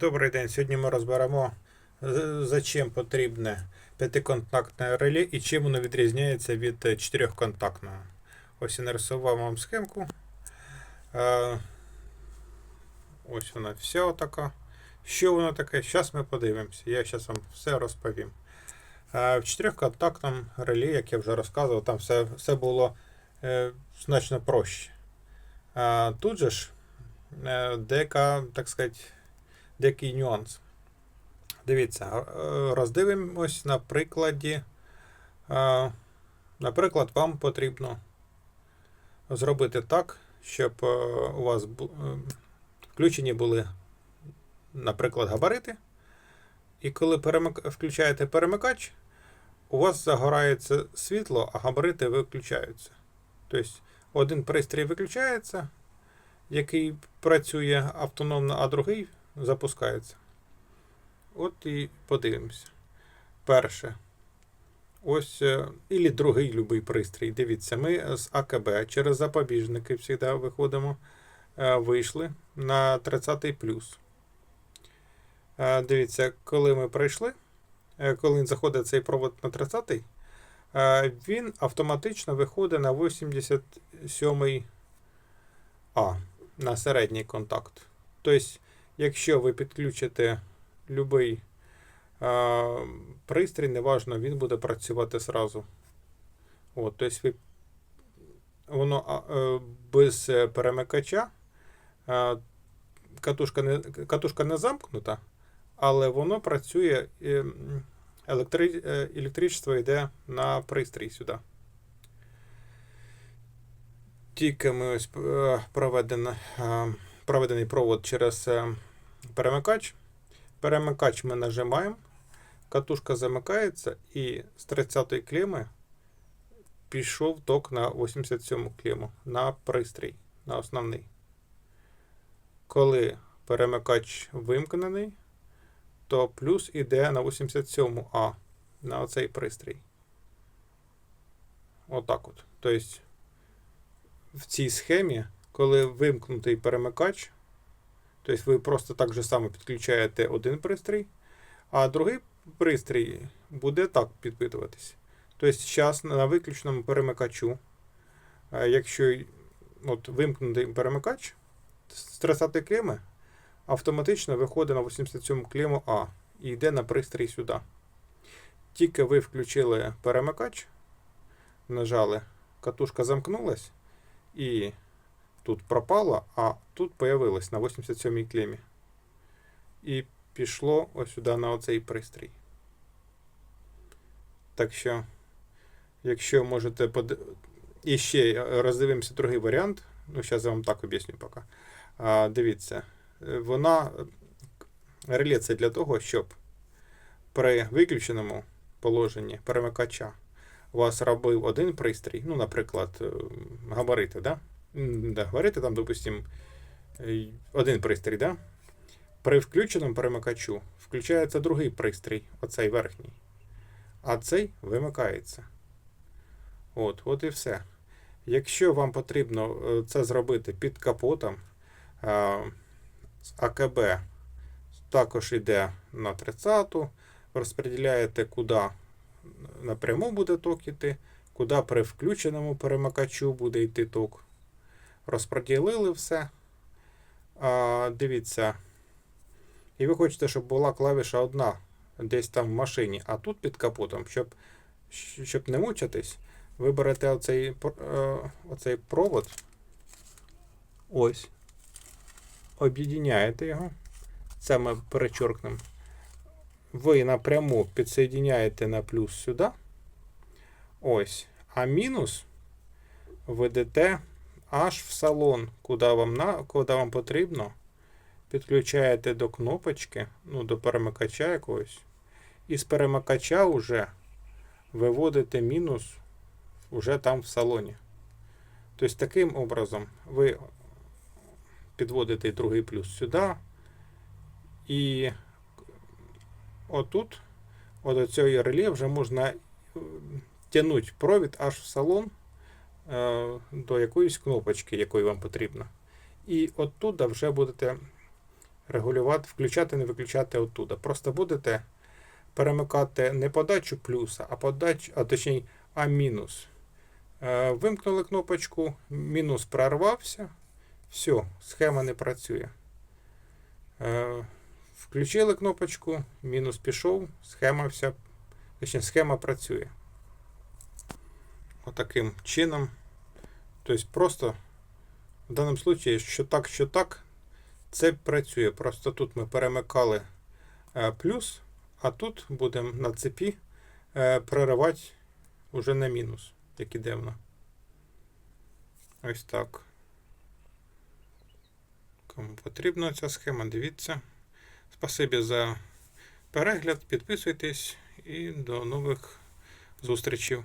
Добрий день. Сьогодні ми розберемо, за чим потрібне п'ятиконтактне реле і чим воно відрізняється від е, чотирьохконтактного. Ось я нарисував вам схемку. Е, Ось вона вся така. Що воно таке? Зараз ми подивимося. Я зараз вам все розповім. Е, В чотирьохконтактному реле, як я вже розказував, там все, все було значно проще. Тут же ж деяка, так сказати, деякий нюанс. Дивіться, е, роздивимось на прикладі. е, Наприклад, вам потрібно зробити так, щоб е, у вас включені були, наприклад, габарити. І коли перемик... включаєте перемикач, у вас загорається світло, а габарити виключаються. Тобто один пристрій виключається, який працює автономно, а другий запускається. От і подивимося. Перше. Ось, е, ілі другий любий пристрій. Дивіться, ми з АКБ через запобіжники завжди виходимо. е, Вийшли на 30 плюс. Е, Дивіться, коли ми прийшли, коли він заходить цей провод на 30 е, він автоматично виходить на 87 А на середній контакт. Тобто, якщо ви підключите будь-який пристрій, неважно, він буде працювати зразу. От, тобто ви, воно а, е, без перемикача, е, катушка не, катушка не замкнута, але воно працює, е, електри, е, електричество йде на пристрій сюди. Тільки ми ось проведено, проведений провод через перемикач. Перемикач ми нажимаємо, катушка замикається, і з 30 клеми пішов ток на 87 клему на пристрій, на основний. Коли перемикач вимкнений, то плюс іде на 87 А на оцей пристрій. Отак от. Тобто в цій схемі, коли вимкнутий перемикач, тобто ви просто так же само підключаєте один пристрій, а другий пристрій буде так підпитуватись. Тобто зараз на виключному перемикачу, е, якщо от, вимкнутий перемикач 30 клеми, автоматично виходить на 87 клему А і йде на пристрій сюди. Тільки ви включили перемикач, нажали, катушка замкнулась, і тут пропало, а тут появилось на 87-й клемі. І пішло ось сюди на оцей пристрій. Так що, якщо можете под... І ще роздивимося другий варіант. Ну, зараз я вам так об'ясню поки. А, дивіться, вона реле це для того, щоб при виключеному положенні перемикача у вас робив один пристрій, ну, наприклад, е, габарити, да? Да, габарити там, допустимо, один пристрій, да? При включеному перемикачу включається другий пристрій, оцей верхній, а цей вимикається. От, от і все. Якщо вам потрібно е, це зробити під капотом, е, з АКБ також йде на 30-ту, розподіляєте, куди напряму буде ток іти, куди при включеному перемикачу буде йти ток. Розподілили все. А, дивіться. І ви хочете, щоб була клавіша одна десь там в машині, а тут під капотом, щоб, щоб не мучитись, ви берете оцей, е, оцей провод. Ось. Об'єднаєте його. Це ми перечоркнемо. Ви напряму підсоединяєте на плюс сюди. Ось. А мінус ведете аж в салон, куди вам, на, куди вам потрібно. Підключаєте до кнопочки, ну, до перемикача якогось. І з перемикача вже виводите мінус уже там в салоні. Тобто таким образом ви підводите другий плюс сюди. І отут, от до цього реле вже можна тягнути провід аж в салон е, до якоїсь кнопочки, якої вам потрібно. І оттуда вже будете регулювати, включати, не виключати оттуда. Просто будете перемикати не подачу плюса, а подачу, а точніше, а мінус. Е, Вимкнули кнопочку, мінус прорвався. Все, схема не працює. Е, Включили кнопочку, мінус пішов, схема вся, точніше, схема працює. Отаким чином. Тобто просто в даному випадку, що так, що так, це працює. Просто тут ми перемикали е, плюс, а тут будемо на цепі е, проривати уже на мінус, як іде. Ось так. Кому потрібна ця схема, дивіться. Спасибі за перегляд, підписуйтесь і до нових зустрічей.